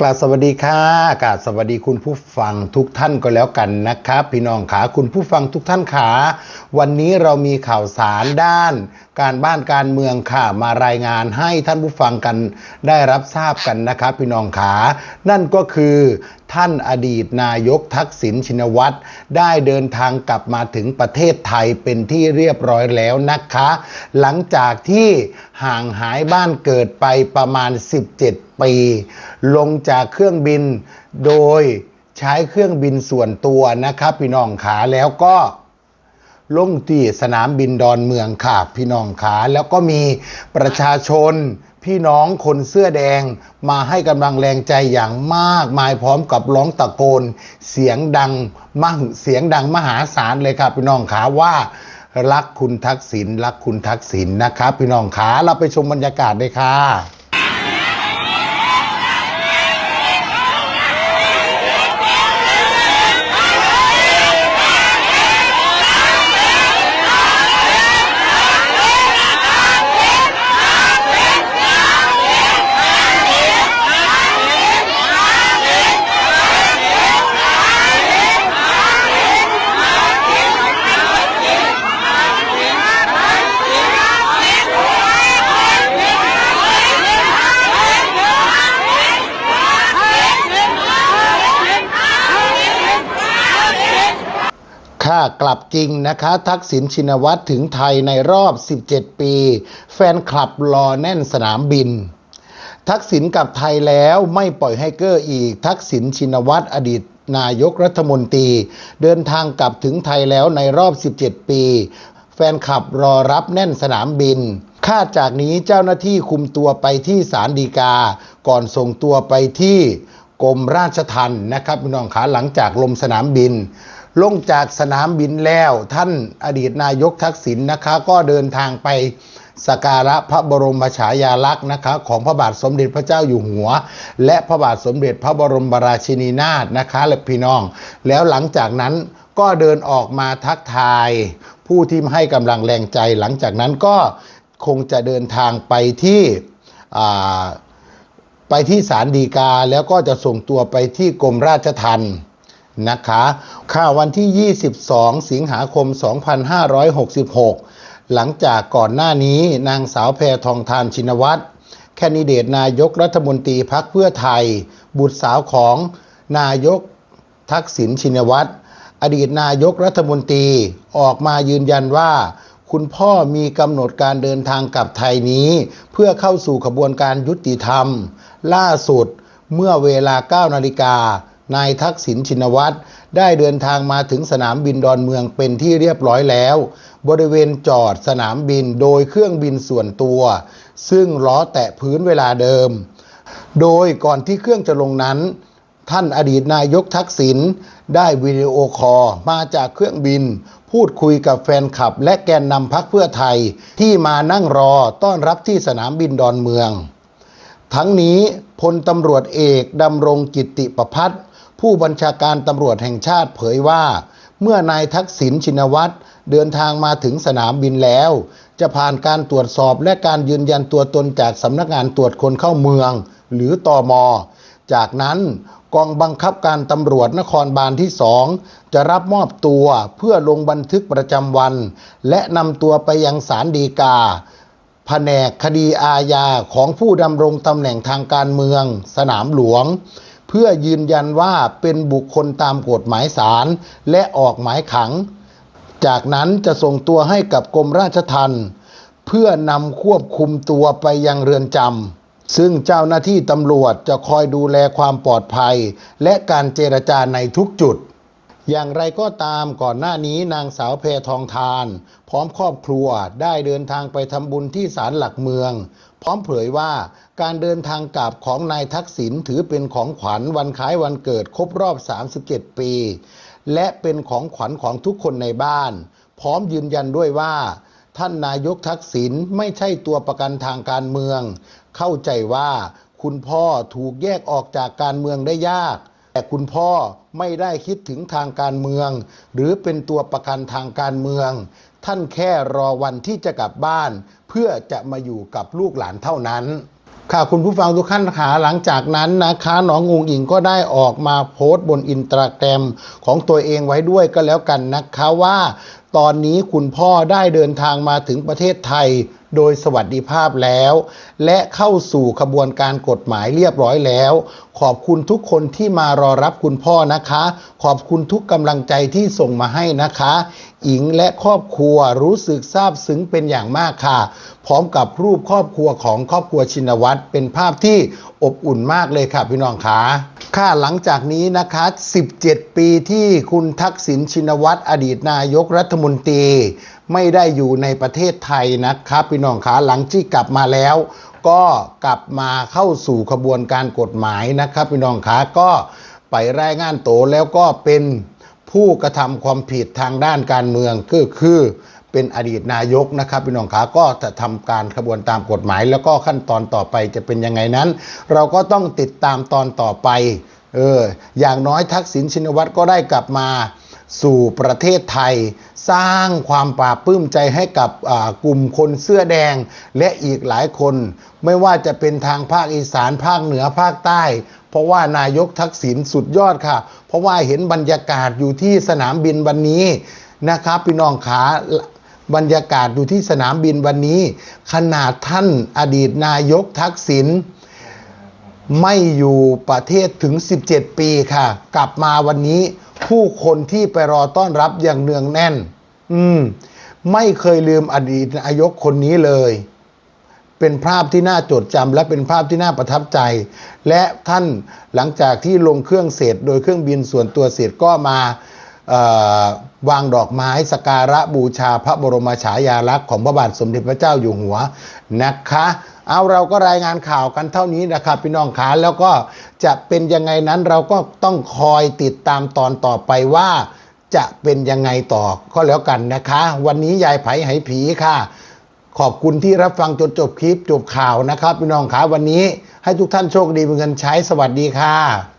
กราบสวัสดีค่ะกราบสวัสดีคุณผู้ฟังทุกท่านก็แล้วกันนะครับ พี่น้องขาคุณผู้ฟังทุกท่านขาวันนี้เรามีข่าวสารด้าน การบ้านการเมืองค่ะมารายงานให้ท่านผู้ฟังกันได้รับทราบกันนะครับพี่น้องขา นั่นก็คือท่านอดีตนายกทักษิณชินวัตรได้เดินทางกลับมาถึงประเทศไทยเป็นที่เรียบร้อยแล้วนะคะ หลังจากที่ห่างหายบ้านเกิดไปประมาณ 17 ปี ลงจากเครื่องบินโดยใช้เครื่องบินส่วนตัวนะครับพี่น้องขาแล้วก็ ลงที่สนามบินดอนเมืองค่ะพี่น้องขาแล้วก็มีประชาชน พี่น้องคนเสื้อแดงมาให้กำลังแรงใจอย่างมากมายพร้อมกับร้องตะโกน เสียงดังมหเสียงดังมหาศาลเลยครับพี่น้องขาว่ารักคุณทักษิณรักคุณทักษิณนะครับพี่น้องขาเราไปชมบรรยากาศเลยค่ะ ค่ากลับจริงนะคะ ทักษิณชินวัตรถึงไทยในรอบ 17 ปี แฟนคลับรอแน่นสนามบิน ทักษิณกลับไทยแล้วไม่ปล่อยให้เกอร์อีก ทักษิณชินวัตรอดีตนายกรัฐมนตรี เดินทางกลับถึงไทยแล้วในรอบ 17 ปี แฟนคลับรอรับแน่นสนามบินคาดจากนี้เจ้าหน้าที่คุมตัวไปที่ศาลฎีกา ก่อนส่งตัวไปที่กรมราชทัณฑ์นะครับพี่น้องขาหลังจากลงสนามบิน ลงจากสนามบินแล้วท่านอดีตนายกทักษิณนะคะ ก็เดินทางไปสการะพระบรมฉายาลักษณ์นะคะของพระบาทสมเด็จพระเจ้าอยู่หัว และพระบาทสมเด็จพระบรมราชินีนาถนะคะและพี่น้อง แล้วหลังจากนั้นก็เดินออกมาทักทาย ผู้ที่ให้กำลังแรงใจ หลังจากนั้นก็คงจะเดินทางไปที่ไปที่ศาลฎีกาแล้วก็จะส่งตัวไปที่กรมราชทัณฑ์ นะคะข่าววันที่ 22 สิงหาคม 2566 หลังจากก่อนหน้านี้นางสาวแพทองทานชินวัตรแคนดิเดตนายกรัฐมนตรีพักเพื่อไทย บุตรสาวของนายกทักษิณชินวัตรอดีตนายกรัฐมนตรีออกมายืนยันว่าคุณพ่อมีกำหนดการเดินทางกลับไทยนี้ เพื่อเข้าสู่ขบวนการยุติธรรม ล่าสุดเมื่อเวลา 9 นาฬิกา นายทักษิณชินวัตรได้เดินทางมาถึงสนามบินดอนเมืองเป็นที่เรียบร้อยแล้ว บริเวณจอดสนามบินโดยเครื่องบินส่วนตัว ซึ่งล้อแตะพื้นเวลาเดิม โดยก่อนที่เครื่องจะลงนั้น ท่านอดีตนายกทักษิณได้วิดีโอคอลมาจากเครื่องบิน พูดคุยกับแฟนคลับและแกนนำพักเพื่อไทย ที่มานั่งรอต้อนรับที่สนามบินดอนเมือง ทั้งนี้พลตำรวจเอกดำรงกิติประพัฒน์ ผู้บัญชาการตำรวจแห่งชาติเผยว่า เมื่อนายทักษิณชินวัตรเดินทางมาถึงสนามบินแล้ว จะผ่านการตรวจสอบและการยืนยันตัวตนจากสำนักงานตรวจคนเข้าเมือง หรือตอมอจากนั้นกองบังคับการตำรวจนครบาลที่สองจะรับมอบตัวเพื่อลงบันทึกประจำวัน และนำตัวไปยังศาลฎีกาแผนกคดีอาญาของผู้ดำรงตำแหน่งทางการเมือง สนามหลวง เพื่อยืนยันว่าเป็นบุคคลตามกฎหมายศาลและออกหมายขัง จากนั้นจะส่งตัวให้กับกรมราชทัณฑ์เพื่อนำควบคุมตัวไปยังเรือนจำซึ่งเจ้าหน้าที่ตำรวจจะคอยดูแลความปลอดภัย และการเจรจาในทุกจุด อย่างไรก็ตามก่อนหน้านี้นางสาวแพทองทาน พร้อมครอบครัวได้เดินทางไปทำบุญที่ศาลหลักเมือง พร้อมเผยว่าการเดินทางกลับของนายทักษิณถือเป็นของขวัญวันคล้ายวันเกิดครบรอบ 37 ปี และเป็นของขวัญของทุกคนในบ้าน พร้อมยืนยันด้วยว่า ท่านนายกทักษิณไม่ใช่ตัวประกันทางการเมือง เข้าใจว่าคุณพ่อถูกแยกออกจากการเมืองได้ยาก แต่คุณพ่อ ไม่ได้คิดถึงทางการเมือง หรือเป็นตัวประกันทางการเมือง ท่านแค่รอวันที่จะกลับบ้าน เพื่อจะมาอยู่กับลูกหลานเท่านั้นค่ะคุณผู้ฟังทุกท่านขาหลังจากนั้นนะคะน้องงูอิงก็ได้ออกมาโพสต์บนอินสตาแกรมของตัวเองไว้ด้วยก็แล้วกันนะคะว่า ตอนนี้คุณพ่อได้เดินทางมาถึงประเทศไทย โดยสวัสดิภาพแล้ว และเข้าสู่ขบวนการกฎหมายเรียบร้อยแล้ว ขอบคุณทุกคนที่มารอรับคุณพ่อนะคะ ขอบคุณทุกกำลังใจที่ส่งมาให้นะคะอิงและครอบครัวรู้สึกซาบซึ้งเป็นอย่างมากค่ะ พร้อมกับรูปครอบครัวของครอบครัวชินวัตรเป็นภาพที่อบอุ่นมากเลยค่ะพี่น้องขาค่ะหลังจากนี้นะคะ 17 ปีที่คุณทักษิณชินวัตรอดีตนายกรัฐมนตรี ไม่ได้อยู่ในประเทศไทยนะครับ พี่น้องขาหลังที่กลับมาแล้ว ก็กลับมาเข้าสู่ขบวนการกฎหมายนะครับ พี่น้องขาก็ไปรายงานโตวแล้วก็เป็นผู้กระทำความผิดทางด้านการเมืองก็คือเป็นอดีตนายกนะครับพี่น้องขาก็จะทำการขบวนตามกฎหมาย แล้วก็ขั้นตอนต่อไปจะเป็นยังไงนั้น เราก็ต้องติดตามตอนต่อไปเอออย่างน้อยทักษิณชินวัตรก็ได้กลับมา สู่ประเทศไทย สร้างความปราบปลื้มใจให้กับกลุ่มคนเสื้อแดงและอีกหลายคน ไม่ว่าจะเป็นทางภาคอีสานภาคเหนือภาคใต้ เพราะว่านายกทักษิณสุดยอดค่ะ เพราะว่าเห็นบรรยากาศอยู่ที่สนามบินวันนี้นะครับพี่น้องขาบรรยากาศอยู่ที่สนามบินวันนี้ ขนาดท่านอดีตนายกทักษิณไม่อยู่ประเทศถึง 17 ปีค่ะ กลับมาวันนี้ ผู้คนที่ไปรอต้อนรับอย่างเนืองแน่น อืม ไม่เคยลืมอดีตนายกคนนี้เลย เป็นภาพที่น่าจดจำและเป็นภาพที่น่าประทับใจ และท่านหลังจากที่ลงเครื่องเสร็จโดยเครื่องบินส่วนตัวเสร็จก็มา วางดอกไม้สการะบูชาพระบรมฉายาลักษณ์ของพระบาทสมเด็จพระเจ้าอยู่หัวนะคะ เอาเราก็รายงานข่าวกันเท่านี้นะครับพี่น้องขาแล้วก็จะเป็นยังไงนั้นเราก็ต้องคอยติดตามตอนต่อไปว่าจะเป็นยังไงต่อก็แล้วกันนะคะ วันนี้ยายไผไหผีค่ะ ขอบคุณที่รับฟังจนจบคลิปจบข่าวนะครับ พี่น้องขาวันนี้ให้ทุกท่านโชคดีมีเงินใช้สวัสดีค่ะ